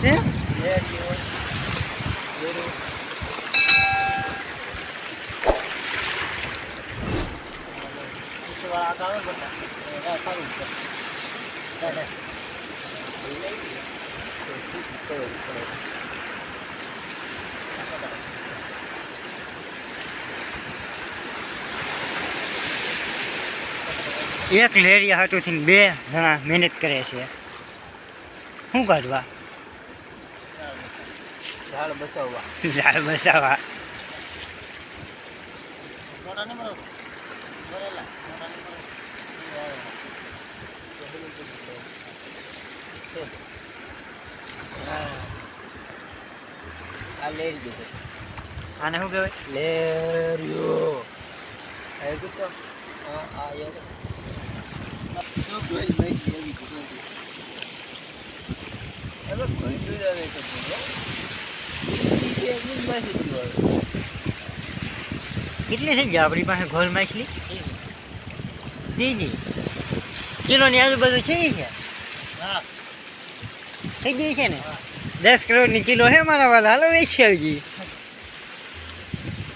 છે લેરિયો લેરું ઈશ્વર આગળ આવે બધા એ સારું છે હે, હે. એક લેરિયા હાટુથી બે જણા મહેનત કરે છે શું કાઢવા ઝાડ બસાવવા. ઝાડ બસાવવા. આને શું કહેવાય? લેરિયો આ તો આ યાર કોઈ નહીં એવી જગ્યા હવે કોઈ દૂર આવે તો બોલો એ એની માહિતી દીવા કેટલી થઈ ગયા આપણી પાસે ઘોલ માછલી? જીજી કિલોની આજુબાજુ છે ઈ છે હા. થઈ ગઈ છે ને? દસ કરોડની કિલો હે મારા વાલા. હાલો વેચી આવજી.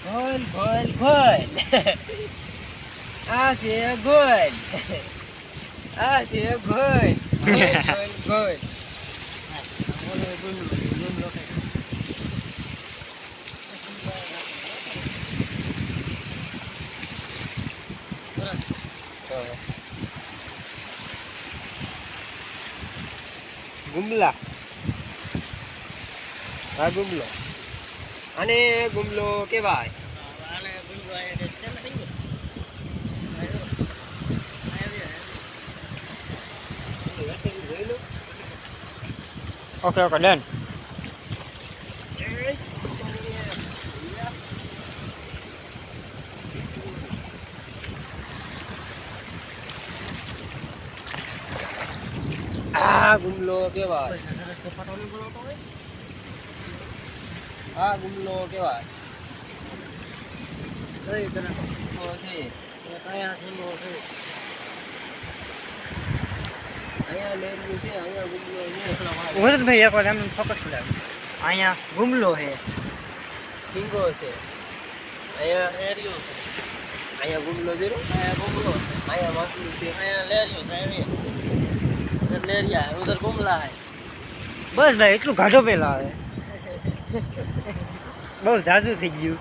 Goal goal goal. આ છે ગોલ. આ છે ગોલ. ગોલ ગોલ બોલો ગુમલા. આ ગુમલો. અને ગુમલો કેવાય. ઓકે ઓકે ડન ગુમલો કહેવાય આ ગુમલો કેવા કઈ ગુમલો છે? કયા ગુમલો છે? ભરતભાઈ એક વાર એમને ફોકસ કરાવ્યું અહીંયા ગુમલો છે. સિંગો છે. અહીંયા એરિયો છે. અહીંયા ગુમલો જીરો અહીંયા ગુમલો અહીંયા વાંકલું છે. અહીંયા લેરિયો છે उधर लेरिया है उधर गुमला है બસ ભાઈ એટલું ગાઢો પેલા આવે બહુ ઝાઝુ થઈ ગયું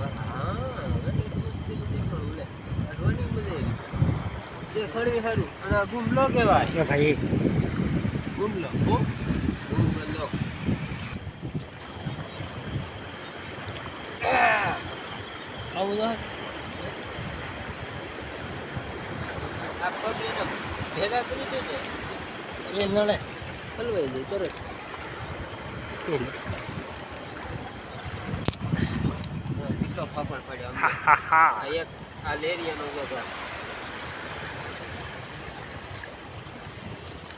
હા વગર મુશ્કેલ દેખાડું લે અડવાની મજા આવી જે ખડવી સારું અને આ ગુમલો કહેવાય એ ભાઈ ગુમલો હો ગુમલો अब ભેગા કરી દે ને એ નળે હલવાઈ જાય તરત. કેટલો ફાફડ પડ્યો આ એક આ લેરિયાનો ગોગા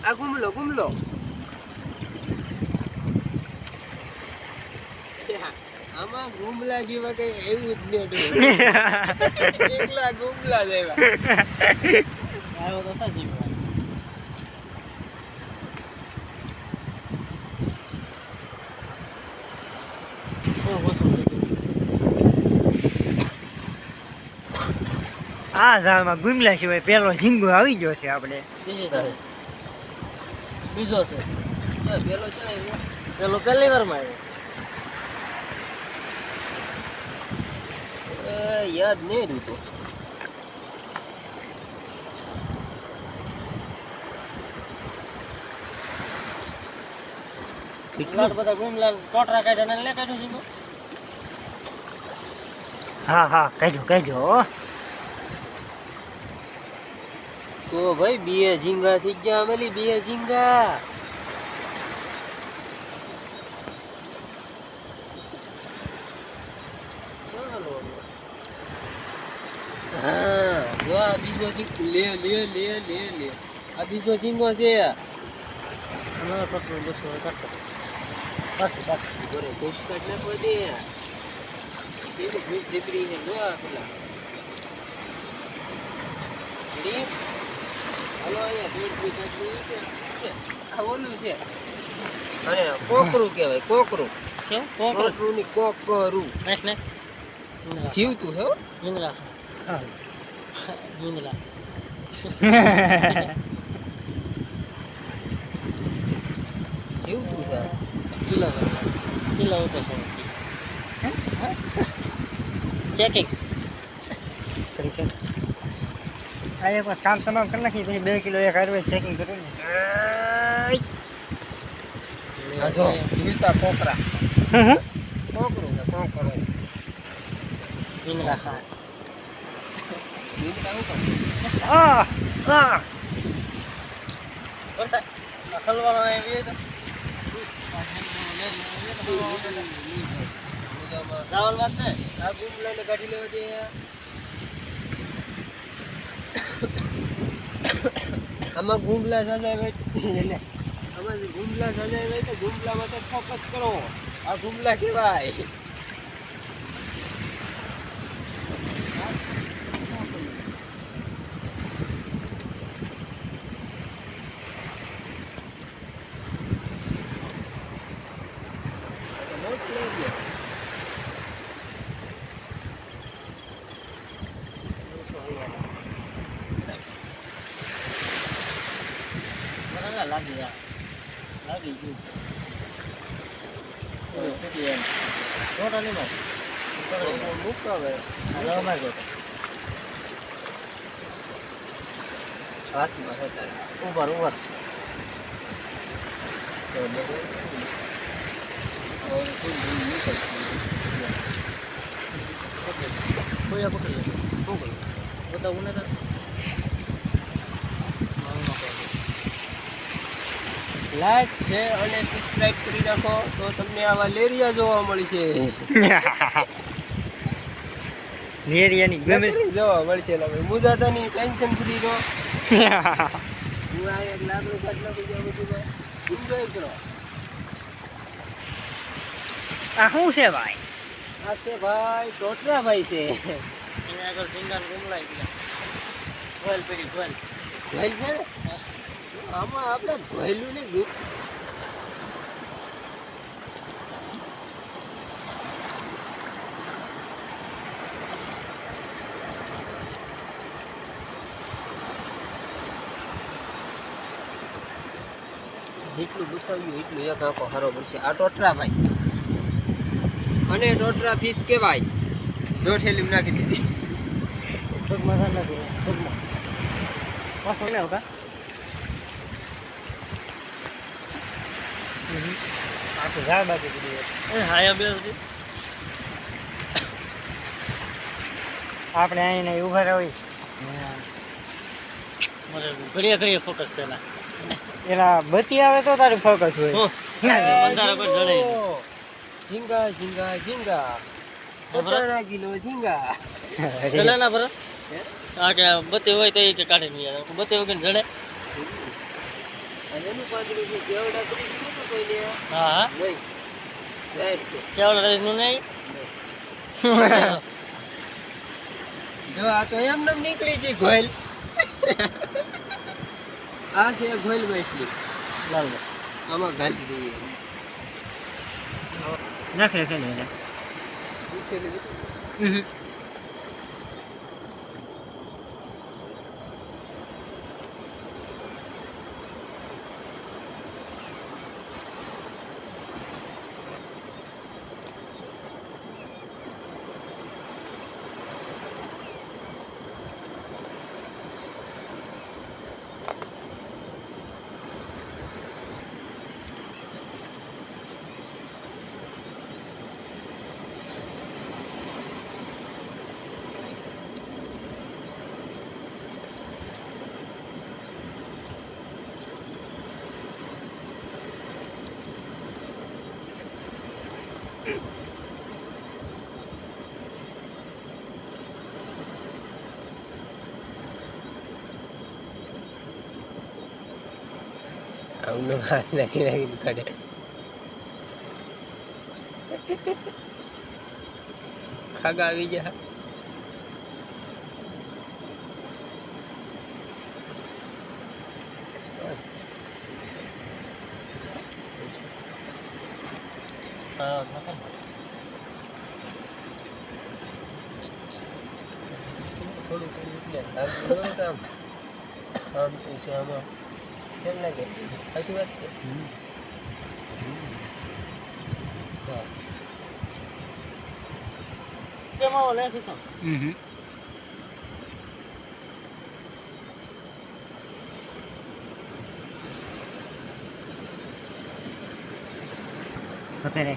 આ. ગુમલો ગુમલો. આમાં ગુમલા જેવા કઈ એવું જ નહીં એકલા ગુમલા જેવા. આવો તો સાચી આ ઝાડમાં ગુમલા સિવાય પેલો ઝીંગો આવી ગયો છે આપણે. બીજો છે. પેલો છે પેલો પહેલી એ યાદ નહીં દીધું બધા ગુમલા ટોટરા કાઢ્યા ને લે કાઢ્યું હા હા કહેજો કહેજો તો ભાઈ બે ઝીંગા થઈ ગયા અમેલી બે ઝીંગા. હા જો આ બીજો લે લે લે લે લે. આ બીજો ઝીંગો છે. બસો પાછું બરે કોશ કાઢ. ના પડે એવી ભૂખ જીબરી છે જો આ પેલા. કોકરું કહેવાય કોકરું. કોકરો. ની કોકરું. જીવતું છે હો. જીંગલા જીવતું છે કિલો કિલો છે. ચેકિંગ આ એક વાર કામ તમામ કરી નાખી પછી બે કિલો એક હારવે ચેકિંગ કર્યું ને. જો જીવતા કોકરા. કોકરું ને કોકરું જીંગલા ખા જીવતા હું કહું? આ આ બોલતા ખલવાનો એ તો ચાવલ વાત ને આ કાઢી લેવા દે આમાં ગુમલા સાજા એટલે આમાં ગુમલા હોય તો ગુમલામાં તો ફોકસ કરો. આ ગુમલા કહેવાય નોટ લઈ લ્યો. બરાબર લાગી યાર લાગી ગયું ઓય ફૂટી એમ મોટા નહીં માર મૂકો હવે. હાલો માર ગયો હાથમાં છે તારે. ઉપર ઉપર તો બરોબર. હવે ફૂલ ધૂળ નીકળશે. કોઈ પકડી શું કરું બતાવું ને તાર લાઈક છે અને સબસ્ક્રાઇબ કરી નાખો તો તમને આવા લેરિયા જોવા મળશે. લેરિયાની ગમે જોવા મળશે તમે મુદાતાની ટેન્શન ફ્રી રહો. હું આ એક લાખ રૂપિયા જ બધું એન્જોય કરો. આ શું છે ભાઈ? આ છે ભાઈ ટોટલા ભાઈ છે. આગળ ઝીંગાને ગુમલાઈ ગયા. ગોલ પડી ગોલ ઘેલ છે ને? આમાં આપણે ઘેલું ને ગુપ જેટલું ગુસાવ્યું એટલું એક આંખો હારો પડશે આ ટોટરા ભાઈ. અને ટોટરા ફીસ કહેવાય. દોઢ નાખી દીધી. પગમાં સાંડા દે પગમાં પાછો ને હોકા આખું ઝાડ બાકી કીધું એ હાયા બે આપણે અહીં નહીં ઊભા રહી મને ઘડીએ ઘડીએ ફોકસ છે એના. એલા બત્તી આવે તો તારું ફોકસ હોય. ઝીંગા ઝીંગા ઝીંગા. પચાણા કિલો ઝીંગા. ચલે ના બરો હે? કે બત્તી હોય તો એ કે કાઢી નહીં બત્તી વગર જડે એનું પાંદડું કેવડા કરી કોઈને? હા. નહીં. કેવડા રહીનું નહીં? જો આ તો એમ નામ નીકળી ગઈ ઘોલ. આ છે ઘોલ માછલી દે આમાં ઘાલી દઈએ નાખ નાખ ને પૂછેલી હતી. આમનો હાથ નાખી નાખીને કાઢે ખાગા આવી ગયા તો નકર. થોડું થોડું આમ છે આમાં કેમ લાગે સાચી વાત છે. હમ પકડે